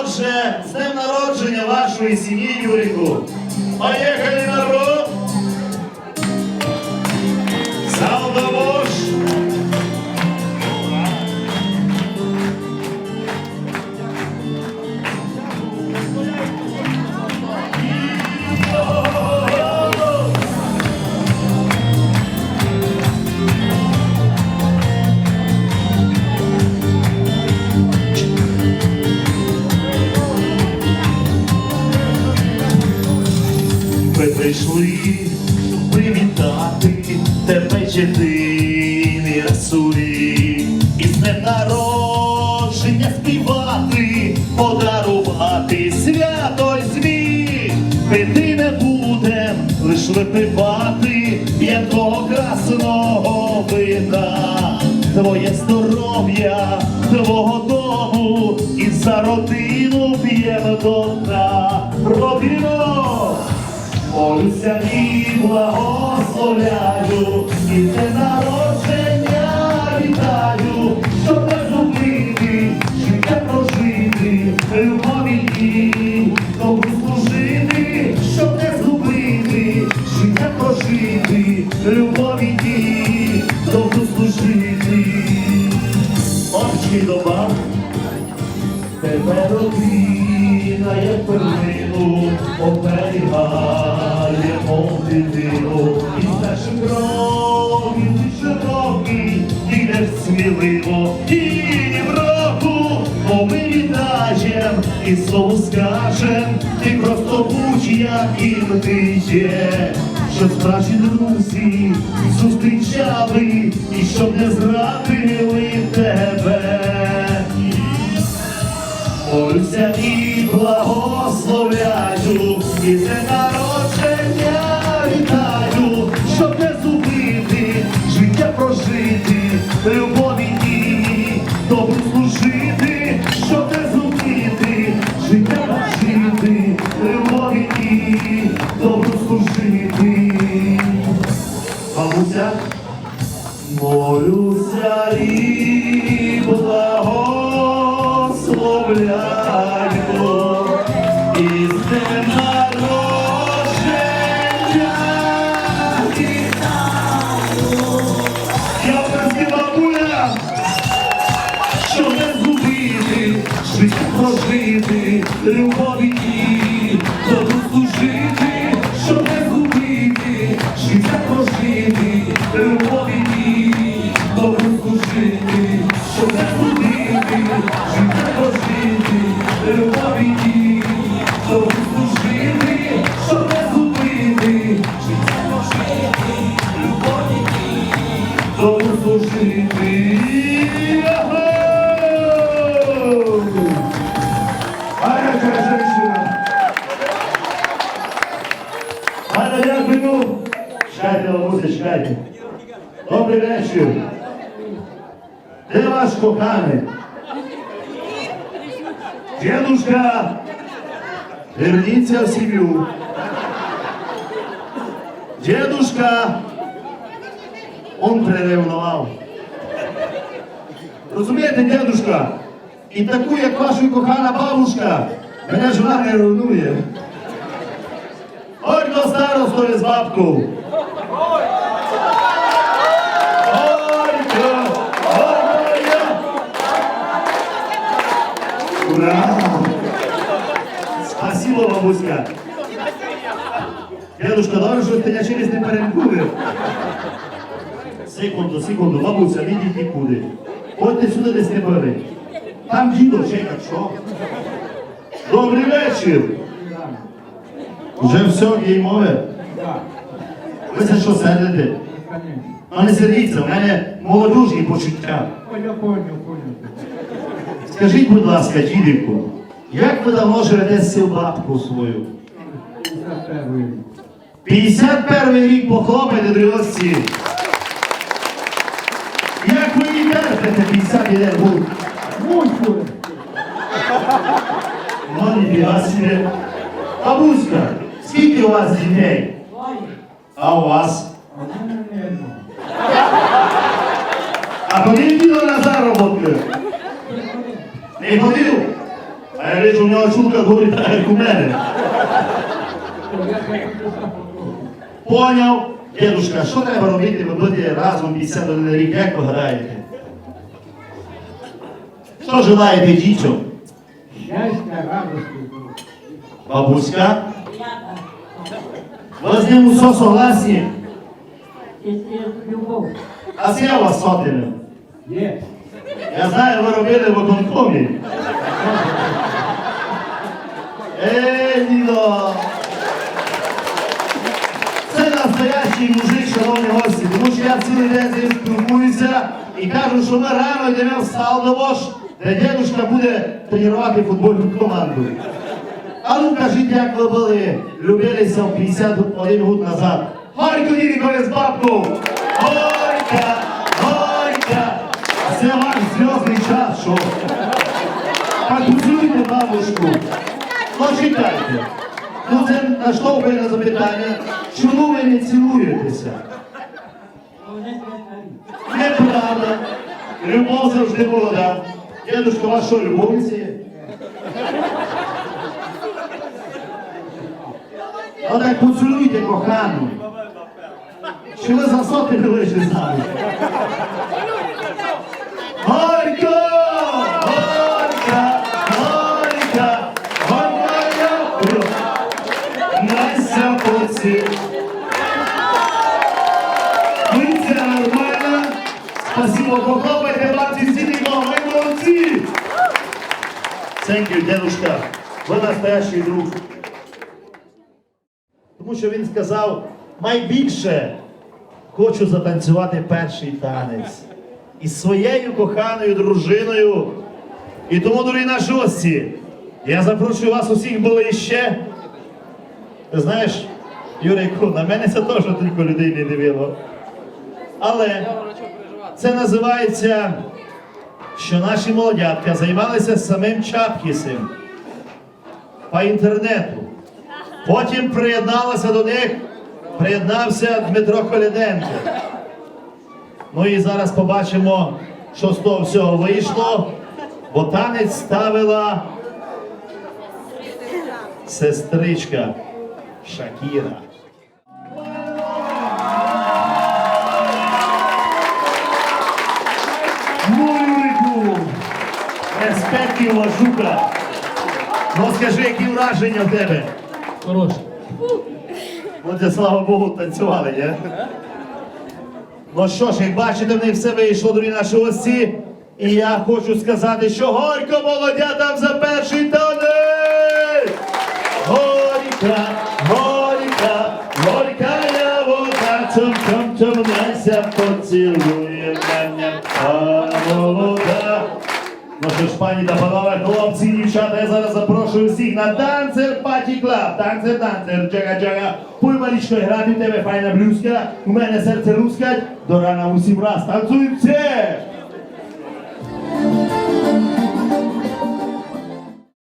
Отже, з днем народження вашої сім'ї, Юріку. Поїхали, народ! Ми прийшли привітати тебе єдиний расулі. І з днем народження співати, подарувати свято й змі. Пити не будем, лиш випивати п'ятого красного вина. Твоє здоров'я, твого дому і за родину п'ємо до дна. Робімо! Молюся і благословляю, і це народження дитину, і перших кроків ти широкий, йдеш сміливо, і в року, бо ми вітаєм, і слово скажем, ти просто будь яким ти є, щоб справжні друзі зустрічали, і щоб не зрадили молюся і благословляю, і життя прожити, любові і добру служити, служити, щоб не згубити, життя прожити, любові і добру служити, щоб не згубити, життя прожити, любові і добру служити. Чекайте, бабуся, чекайте. Добрий вечір. Де ваш коханий? Дедушка, верніться в сім'ю. Дедушка, он приревнував. Розумієте, дедушка, і таку, як ваша кохана бабушка, мене жона не ревнує. Ой, до старостою з бабку. Ура! Спасибо, бабуська. Дедушка, добре, що ти через не перекурив. Секунду, секунду, бабуся, не йдіть нікуди. Ходьте сюди, десь не бери. Там дідо чекає, що? Добрий вечір. Вже все, їй мови. Ви за що сердите? А не сердіться, в мене молодужні почуття. Я понял. Скажіть, будь ласка, дідику, як ви давно живете з бабку свою? 51 51 рік похлопайте дрості. Як ви її терпите 51 год? Муську! Ну, ніфіга собі. Бабуська, скільки у вас дітей? А у вас? А не ходив дідо на заробітки? Не ходив? А я бачу, у нього чулка горить так, як у мене. Поняв? Дедушка, що треба робити, ви будете разом 51 рік, як ви граєте? Що желаєте дітям? Щастя, радості. Бабуська? Ви з ним усе согласні? Любов. А з я вас сотенем. Є. Я знаю, ви робили в виконкомі. Ей, дідо! Це настоящий мужик, шановні гості, тому що я цілий день з ним спілкуюся і кажу, що ми рано йдемо в Салдовош, де дедушка буде тренувати футбольну команду. А ну кажіть, як ви були, любилися в 51 год назад. Горько дідіко з бабку! Горька! Це ваш зв'язний час, що? Так поцілуйте бабушку. Ну, чекайте. Ну, це наштовхує на запитання, чому ви не цілуєтеся? Неправда. Любов завжди молода. Дедушка, ваш що, любовниці? є? Ну так поцілуйте кохану. Чи ви за соти не з нами? Спасибо, похлопайте бабці сильно, ви молодці! You, дедушка. Ви настоящий друг. Тому що він сказав, найбільше хочу затанцювати перший танець із своєю коханою дружиною. І тому, дорогі наші гості, я запрошую вас усіх ближче. Ти знаєш, Юрику, на мене це теж тільки людей не дивило. Але це називається, що наші молодятка займалися самим Чапкісом по інтернету. Потім приєдналася до них, приєднався Дмитро Коляденко. Ну і зараз побачимо, що з того всього вийшло, бо танець ставила сестричка Шакіра. Респект жука. Ну скажи, які враження в тебе? Хороше. Отже, слава Богу, танцювали, ні? Ну що ж, як бачите, в них все вийшло, дорогі наші гості. І я хочу сказати, що горько молодя там за перший пані та панове, хлопці, дівчата, я зараз запрошую всіх на танцер Паті Клаб. Танцер, танцер, джага, джага. Пуй малічко грати тебе файна блюзка, у мене серце лускать, до рана усім раз. Танцуємо все!